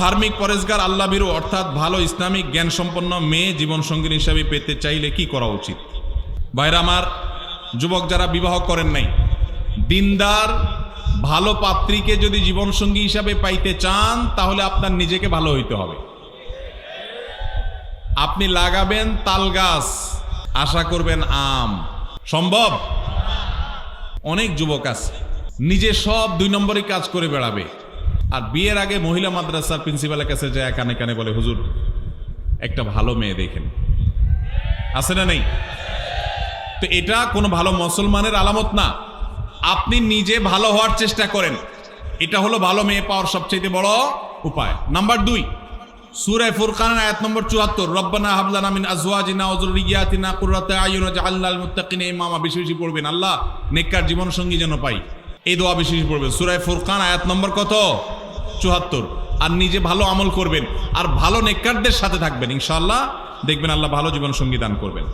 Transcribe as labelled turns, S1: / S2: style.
S1: ধার্মিক পরেশগার আল্লাহ বিরু, অর্থাৎ ভালো ইসলামিক জ্ঞান সম্পন্ন মেয়ে জীবনসঙ্গী হিসাবে পেতে চাইলে কি করা উচিত? ভাইরা আমার, যুবক যারা বিবাহ করেন নাই, দিনদার ভালো পাত্রীকে যদি জীবনসঙ্গী হিসাবে পাইতে চান, তাহলে আপনার নিজেকে ভালো হইতে হবে। আপনি লাগাবেন তাল গাছ, আশা করবেন আম। সম্ভব? অনেক যুবক আছে, নিজে সব দুই নম্বরই কাজ করে বেড়াবে। আর বিয়ের আগে মহিলা মাদ্রাসার প্রিন্সিপালের কাছে যায় কানে কানে বলে, হুজুর, একটা ভালো মেয়ে দেখেন। আছে না নেই? তো এটা কোনো ভালো মুসলমানের আলামত না। আপনি নিজে ভালো হওয়ার চেষ্টা করেন। এটা হলো ভালো মেয়ে পাওয়ার সবচেয়ে বড় উপায়। নাম্বার দুই সুরায় ফুরকান আয়াত নম্বর চুয়াত্তর, রব্বানা হাবলানা মিন আজওয়াজিনা ওয়া যুররিয়াতিনা কুররাতা আয়ুন ওয়াজআলনা লিল মুত্তাকিনা ইমামা। বেশি বেশি পড়বেন। আল্লাহ নেককার জীবন সঙ্গী যেন পাই। এই দোয়া বেশি বেশি পড়বেন। সুরায় ফুরকান আয়াত নম্বর কত? চুয়াত্তর। আর নিজে ভালো আমল করবেন। আর ভালো নেককারদের সাথে থাকবেন। ইনশাল্লাহ দেখবেন আল্লাহ ভালো জীবন সঙ্গী দান করবেন।